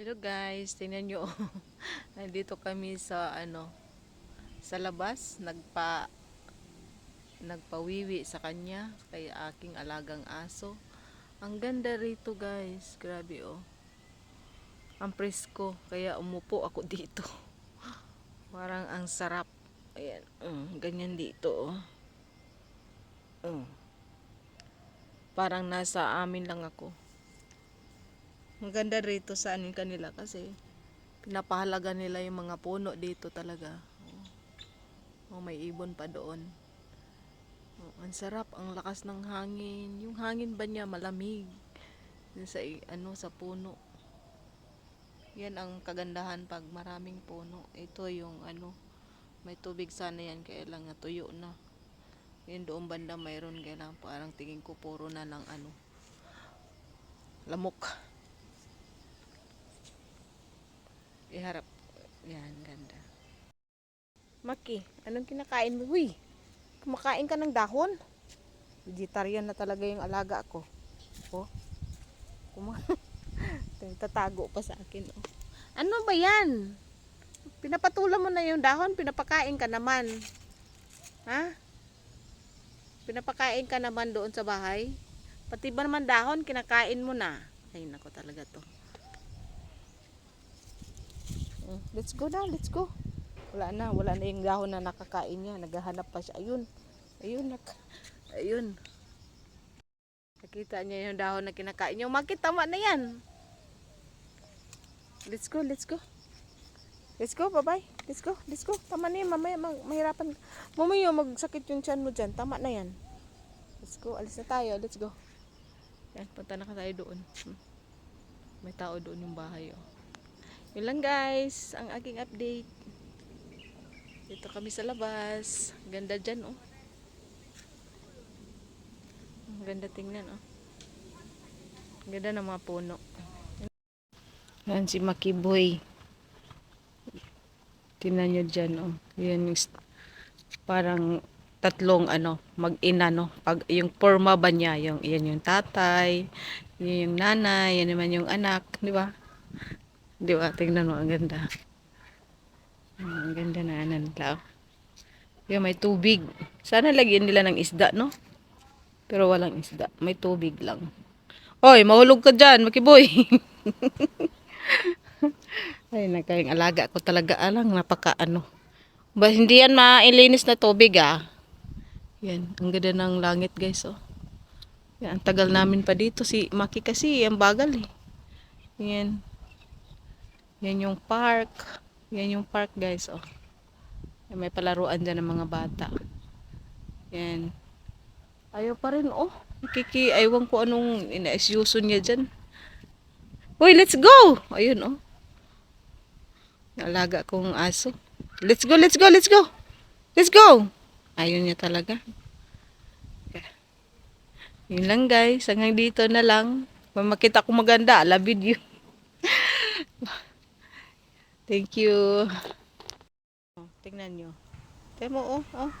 Hello guys, tingnan nyo. Nandito kami sa ano sa labas, nagpa nagpawiwi sa kanya kay aking alagang aso. Ang ganda rito guys, grabe oh. Ang presko, kaya umupo ako dito. Parang ang sarap. Ayan, mm, ganyan dito oh. Mm. Parang nasa amin lang ako. Maganda rito sa anin kanila kasi pinapahalaga nila yung mga puno dito talaga. Oh, oh may ibon pa doon. Oh, ang sarap, ang lakas ng hangin. Yung hangin ba niya malamig? Sa ano sa puno. Yan ang kagandahan pag maraming puno. Ito yung ano, may tubig sana yan kaya lang natuyo na. Yun doon banda mayroon kaya lang parang tingin ko puro na ng ano lamok. Iharap. Yan, ganda. Maki, anong kinakain mo? Uy, kumakain ka ng dahon? Vegetarian na talaga yung alaga ko. Oh. Kuma Tatago pa sa akin. Oh. Ano ba yan? Pinapatulan mo na yung dahon, pinapakain ka naman. Ha? Pinapakain ka naman doon sa bahay? Pati ba naman dahon, kinakain mo na? Ay, nako talaga to. Let's go na, let's go. Wala na, wala na yung dahon na nakakain niya. Naghahanap pa siya. Ayun, ayun, nak ayun. Nakita niya yung dahon na kinakain niya. Umakit, tama na yan. Let's go, let's go. Let's go, bye-bye. Let's go, let's go. Tama na yan, mamaya mag- mahirapan. Mamaya magsakit yung tiyan mo dyan. Tama na yan. Let's go, alis na tayo. Let's go. Yan, punta na ka tayo doon. Hmm. May tao doon yung bahay, oh. Yun lang guys, ang aking update. Dito kami sa labas. Ganda dyan, oh. Ang ganda tingnan, oh. Ang Ganda ng mga puno. Yan si Makiboy. Tingnan nyo dyan, oh. Yan yung parang tatlong ano, mag-ina, no? Pag, yung forma ba niya, yung, yan yung tatay, yan yung nanay, yan naman yung anak, di ba? Di ba? Tingnan mo, ang ganda. Mm, Ang ganda na oh. Yung may tubig. Sana lagyan nila ng isda, no? Pero walang isda. May tubig lang. Hoy, mahulog ka dyan, makiboy. Ay, nagkayang alaga ko talaga. Alang, napaka ano. Ba, hindi yan mailinis na tubig, ah. Yan, ang ganda ng langit, guys, oh. Yan, ang tagal namin pa dito. Si Maki kasi, ang bagal, eh. Yan. Yan yung park. Yan yung park guys, oh. May palaruan dyan ng mga bata. Yan. Ayaw pa rin, oh. Kiki, aywan ko anong inaisyuso niya dyan. Uy, let's go! Ayun, oh. Alaga kong aso. Let's go, let's go, let's go! Let's go! Ayun niya talaga. Yun lang guys. Hanggang dito na lang. Kung ko maganda, ala video. Thank you. Oh, tingnan nyo. Tingnan mo, oh, oh.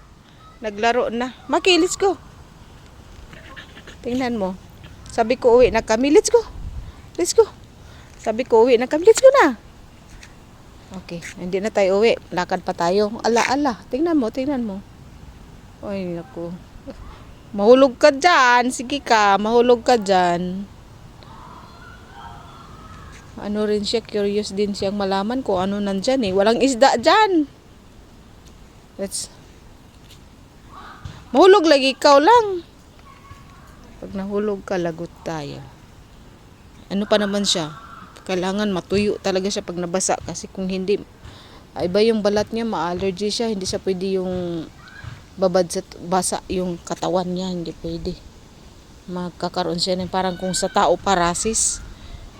Naglaro na. Maki, let's go. Tingnan mo. Sabi ko, uwi na kami. Let's go. Let's go. Sabi ko, uwi na kami. Let's go na. Okay, hindi na tayo uwi. Lakad pa tayo. Ala, ala. Tingnan mo, tingnan mo. Ay, naku. Mahulog ka dyan. Sige ka, mahulog ka dyan. Ano rin siya, curious din siyang malaman kung ano nandyan eh. Walang isda dyan. Let's... Mahulog lagi ikaw lang. Pag nahulog ka, lagot tayo. Ano pa naman siya? Kailangan matuyo talaga siya pag nabasa. Kasi kung hindi, iba yung balat niya, ma-allergy siya. Hindi siya pwede yung babad sa basa yung katawan niya. Hindi pwede. Magkakaroon siya ng parang kung sa tao parasis.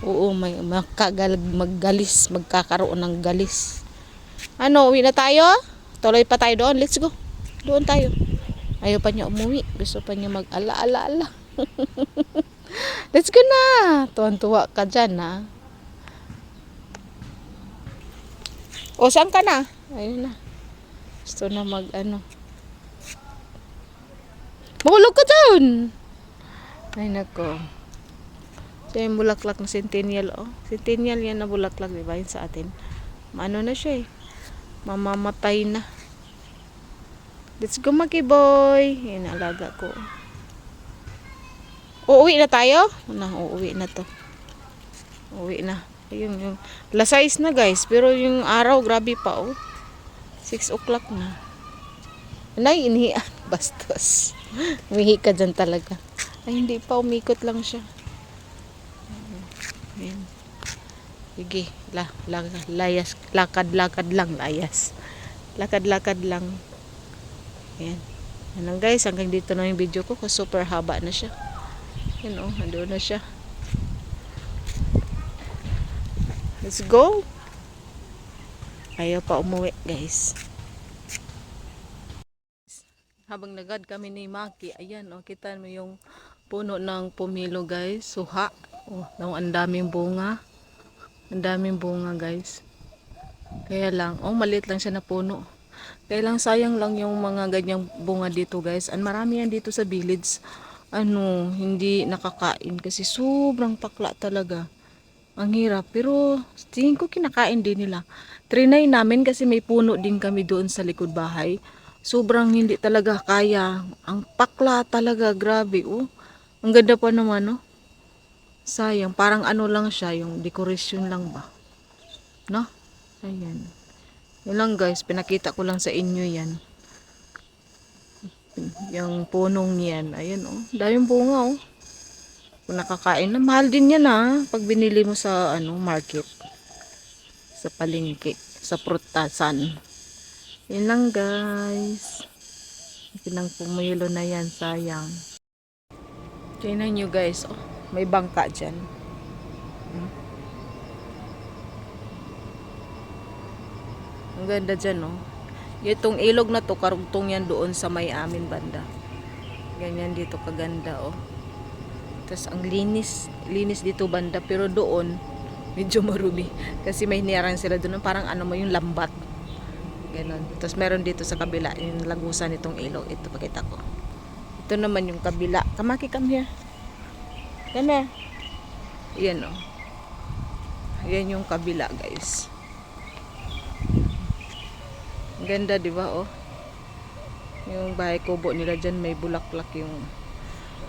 Oo, may magkagalag, maggalis, magkakaroon ng galis. Ano, uwi na tayo? Tuloy pa tayo doon. Let's go. Doon tayo. Ayaw pa niya umuwi. Gusto pa niya mag-ala-ala-ala. Let's go na. Tuwan-tuwa ka dyan, ha? O, saan ka na? Ayun na. Gusto na mag, ano. Mahulog ka dyan. Ay, nako. Ito yung bulaklak na centennial, oh. Centennial yan na bulaklak, di ba? Yun sa atin. Maano na siya eh. Mamamatay na. Let's go, Maki Boy. Yan, alaga ko. Uuwi na tayo? Na, uuwi na to. Uuwi na. Ayun, yung alas 6 na guys. Pero yung araw, grabe pa oh. 6 o'clock na. Nay, inihian. Bastos. Umihi ka dyan talaga. Ay, hindi pa. Umikot lang siya. Ayan. Sige. La, la, layas. Lakad-lakad lang. Layas. Lakad-lakad lang. Ayan. Yan lang guys. Hanggang dito na yung video ko. Kasi super haba na siya. Yan oh. Nandun na siya. Let's go. Ayaw pa umuwi, guys. Habang nagad kami ni Maki, ayan, oh, kita mo yung puno ng pumilo, guys. Suha. Oh, ang daming bunga. Ang daming bunga, guys. Kaya lang, oh, maliit lang siya na puno. Kaya lang, sayang lang yung mga ganyang bunga dito, guys. Ang marami yan dito sa village. Ano, hindi nakakain kasi sobrang pakla talaga. Ang hirap. Pero tingin ko kinakain din nila. Trinay namin kasi may puno din kami doon sa likod bahay. Sobrang hindi talaga kaya. Ang pakla talaga. Grabe. Oh. Ang ganda pa naman. No? Sayang. Parang ano lang siya. Yung decoration lang ba? No? Ayan. Yun lang guys. Pinakita ko lang sa inyo yan. Yung punong yan. Ayan oh. Daming bunga oh kung nakakain na mahal din yan ha pag binili mo sa ano market sa palengke sa prutasan yun lang guys pinang pumilo na yan sayang tingnan nyo guys oh, may bangka dyan Hmm. ang ganda dyan oh itong ilog na to karugtong yan doon sa may amin banda ganyan dito kaganda oh tapos ang linis, linis dito banda pero doon medyo marumi kasi may niyaran sila doon parang ano mo yung lambat. Ganon. Tapos meron dito sa kabila yung lagusan nitong ilog. Ito pakita ko. Ito naman yung kabila. Kamaki come here. Here. Yan oh. Yan yung kabila guys. Ang Ganda di ba oh. Yung bahay kubo nila dyan may bulaklak yung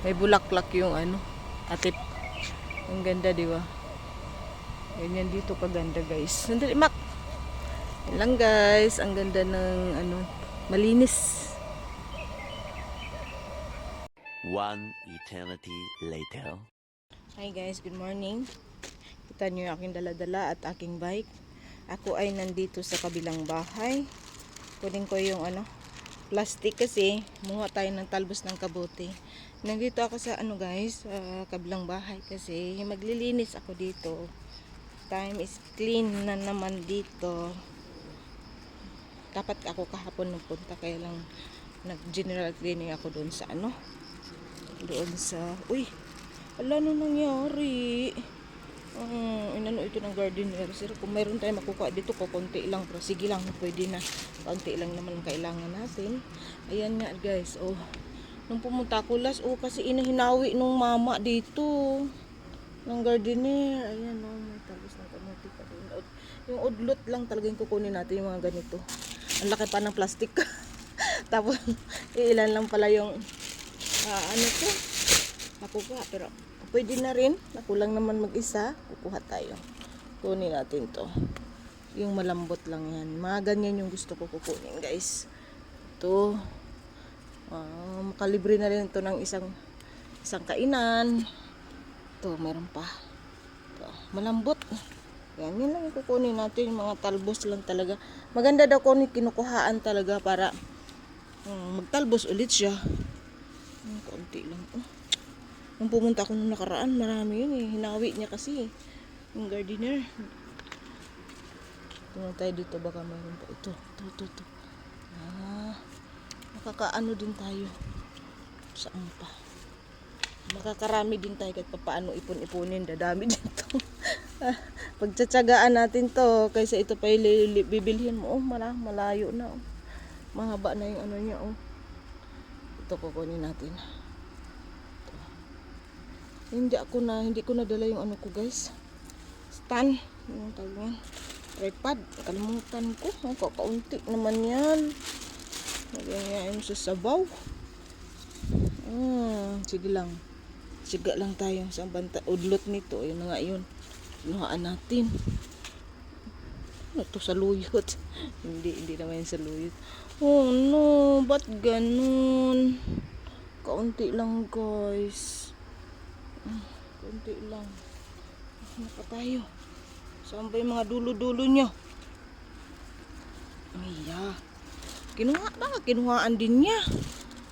may bulaklak yung ano atip ang ganda di ba ganyan dito kaganda guys sandali mak Yan lang guys ang ganda ng ano malinis One eternity later. Hi guys, good morning. Kita niyo yung aking dala-dala at aking bike. Ako ay nandito sa kabilang bahay. Kunin ko yung ano, plastic kasi muha tayo ng talbos ng kabote. Nandito ako sa ano guys, sa kabilang bahay kasi maglilinis ako dito. Time is clean na naman dito. Dapat ako kahapon nagpunta kaya lang nag-general cleaning ako doon sa ano, doon sa, uy, wala na nangyari. Um, inano ito ng gardener. Sir, kung mayroon tayong makukuha dito, ko konti lang. Pero sige lang, pwede na. Konti lang naman ang kailangan natin. Ayan nga guys, oh. Nung pumunta ako last, oh, kasi inahinawi nung mama dito. Ng gardener. Ayan, oh, may talbos ng kamuti pa. Ud- Yung udlot lang talagang kukunin natin yung mga ganito. Ang laki pa ng plastic. Tapos, ilan lang pala yung ah, ano to, nakukuha. Pero, pwede na rin. Nakulang naman mag-isa. Kukuha tayo. Kunin natin to. Yung malambot lang yan. Mga ganyan yung gusto ko kukunin, guys. Ito. Ah, makalibre na rin ito ng isang isang kainan. Ito, meron pa. Ito, malambot. Yan, yun lang yung kukunin natin. Yung mga talbos lang talaga. Maganda daw kung kinukuhaan talaga para um, magtalbos ulit siya. Konti lang. Oh. Nung pumunta ako nung nakaraan, marami yun eh. Hinawi niya kasi eh. Yung gardener. Tingnan tayo dito, baka mayroon pa. Ito, ito, ito, ito. Ah, makakaano din tayo. Saan pa? Makakarami din tayo kahit papaano ipon-ipunin. Dadami dito. Pagtsatsagaan natin to. Kaysa ito pa yung bibilhin mo. Oh, mala, malayo na. Oh. Mahaba na yung ano niya. Oh. Ito kukunin natin. Hindi ako na, hindi ko nadala yung ano ko guys. Stand. Yung tawag yan. Tripod. Kalimutan ko. Ang kakaunti naman yan. Lagyan sa sabaw. Hmm, sige lang. Siga lang tayo sa banta. Udlot nito. Yun na nga yun. Kinuhaan natin. Ano to sa luyot? hindi, hindi naman yan sa luyot. Oh no, ba't ganun? Kaunti lang guys. Kaunti lang. Ano pa tayo? Saan ba yung mga dulo-dulo nyo? Iya. Kinuha na, kinuhaan din niya.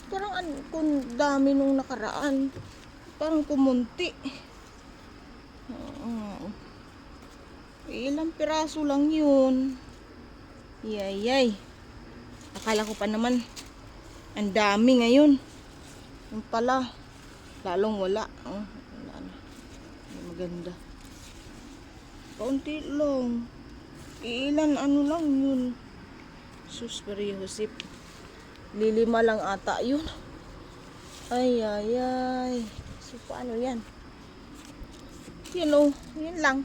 Parang an, kung dami nung nakaraan. Parang kumunti. Oo. Ilang piraso lang yun. Yay, yay. Akala ko pa naman, ang dami ngayon. Yung pala, lalong wala. Oh. Maganda. Kaunti lang. Ilan ano lang yun. Sus, Josep. Lilima lang ata yun. Ay, ay, ay. So, paano yan? Yun oh, yun lang.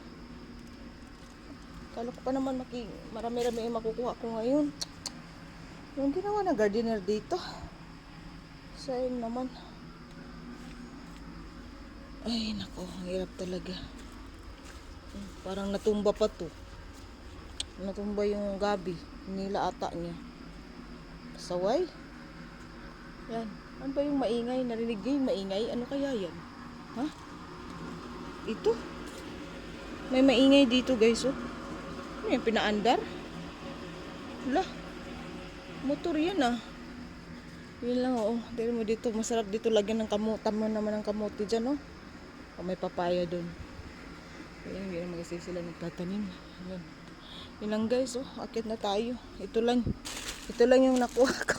Kala ko pa naman maki, marami-rami yung makukuha ko ngayon. Yung ginawa na gardener dito. Sayang naman. Ay, nako, ang hirap talaga. Parang natumba pa to. Natumba yung gabi. Nila ata niya. Saway. Yan. Ano ba yung maingay? Narinig niyo yung maingay? Ano kaya yan? Ha? Ito? May maingay dito guys oh. Ano yung pinaandar? Wala. Motor yan ah. Yun lang oh. Dahil mo dito, masarap dito lagyan ng kamote. Tama naman ng kamote dyan oh. O may papaya doon. Ayan, hindi naman kasi sila nagtatanim. Ayan. Yun lang guys oh. Akit na tayo. Ito lang. Ito lang yung nakuha ko.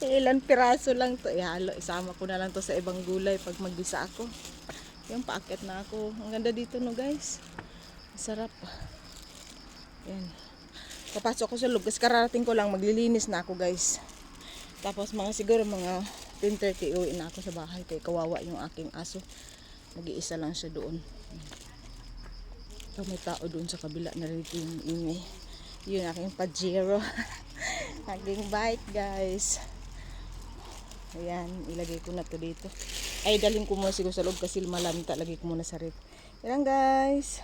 Ilan piraso lang to. Ihalo, isama ko na lang to sa ibang gulay pag maggisa ako. Yung paakit na ako. Ang ganda dito no guys. Masarap. Yan. Papasok ko sa loob kasi kararating ko lang maglilinis na ako guys. Tapos mga siguro mga 10.30 uwi na ako sa bahay kay kawawa yung aking aso. Nag-iisa lang siya doon. So may tao doon sa kabila narinig yung ingay. Yun aking pajero. aking bike guys. Ayan, ilagay ko na to dito. Ay, dalhin ko muna siguro sa loob kasi malamig lagay ko muna sa rep. Yan guys.